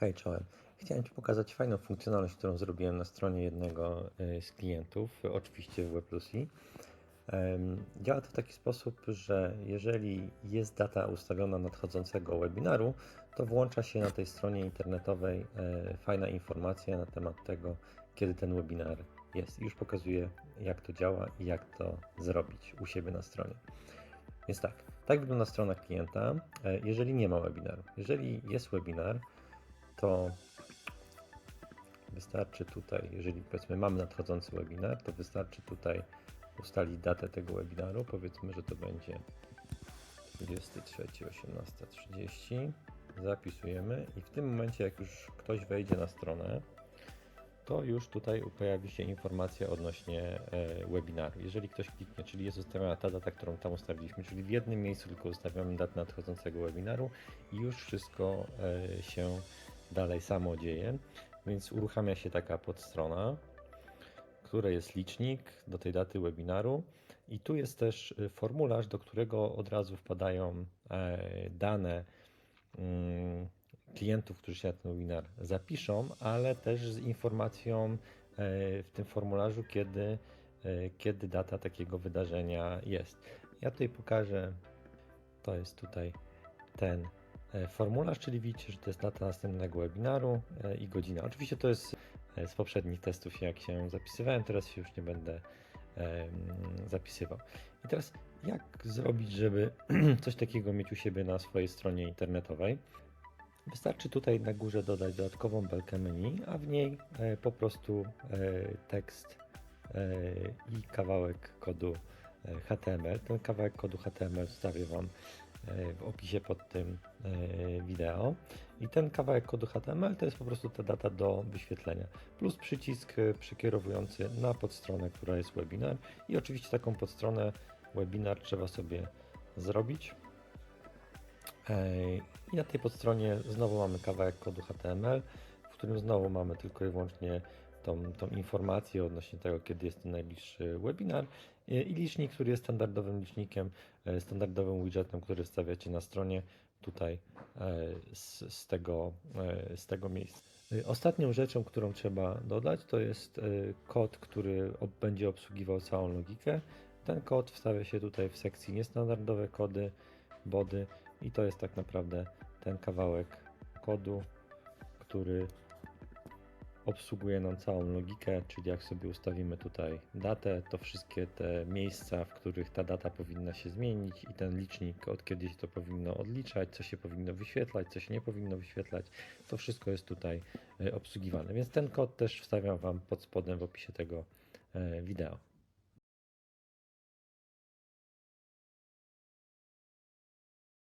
Hej, czołem. Chciałem Ci pokazać fajną funkcjonalność, którą zrobiłem na stronie jednego y, z klientów, oczywiście w WebPlusi. Em, Działa to w taki sposób, że jeżeli jest data ustawiona nadchodzącego webinaru, to włącza się na tej stronie internetowej e, fajna informacja na temat tego, kiedy ten webinar jest. I Już pokazuję, jak to działa i jak to zrobić u siebie na stronie. Więc tak, tak wygląda strona klienta, e, jeżeli nie ma webinaru. Jeżeli jest webinar, to wystarczy tutaj, jeżeli powiedzmy mamy nadchodzący webinar, to wystarczy tutaj ustalić datę tego webinaru. Powiedzmy, że to będzie 23, 18.30. Zapisujemy i w tym momencie, jak już ktoś wejdzie na stronę, to już tutaj pojawi się informacja odnośnie e, webinaru. Jeżeli ktoś kliknie, czyli jest ustawiona ta data, którą tam ustawiliśmy, czyli w jednym miejscu tylko ustawiamy datę nadchodzącego webinaru i już wszystko e, się dalej samo dzieje, więc uruchamia się taka podstrona, której jest licznik do tej daty webinaru i tu jest też y, formularz, do którego od razu wpadają e, dane mm, klientów, którzy się na ten webinar zapiszą, ale też z informacją e, w tym formularzu, kiedy, e, kiedy data takiego wydarzenia jest. Ja tutaj pokażę, to jest tutaj ten formularz, czyli widzicie, że to jest data następnego webinaru e, i godzina. Oczywiście to jest e, z poprzednich testów, jak się zapisywałem, teraz się już nie będę zapisywał. I teraz jak zrobić, żeby coś takiego mieć u siebie na swojej stronie internetowej? Wystarczy tutaj na górze dodać dodatkową belkę menu, a w niej e, po prostu e, tekst e, i kawałek kodu e, HTML. Ten kawałek kodu HTML wstawię Wam e, w opisie pod tym e, wideo. I ten kawałek kodu HTML to jest po prostu ta data do wyświetlenia. Plus przycisk e, przekierowujący na podstronę, która jest webinar. I oczywiście taką podstronę webinar trzeba sobie zrobić. I na tej podstronie znowu mamy kawałek kodu HTML, którym znowu mamy tylko i wyłącznie tą, tą informację odnośnie tego, kiedy jest ten najbliższy webinar i licznik, który jest standardowym licznikiem, e, standardowym widgetem, który wstawiacie na stronie tutaj e, z, z, tego, e, z tego miejsca. Ostatnią rzeczą, którą trzeba dodać, to jest kod, który będzie obsługiwał całą logikę. Ten kod wstawia się tutaj w sekcji niestandardowe kody, body i to jest tak naprawdę ten kawałek kodu, który obsługuje nam całą logikę, czyli jak sobie ustawimy tutaj datę, to wszystkie te miejsca, w których ta data powinna się zmienić i ten licznik, od kiedy się to powinno odliczać, co się powinno wyświetlać, co się nie powinno wyświetlać, to wszystko jest tutaj e, obsługiwane. Więc ten kod też wstawiam Wam pod spodem w opisie tego e, wideo.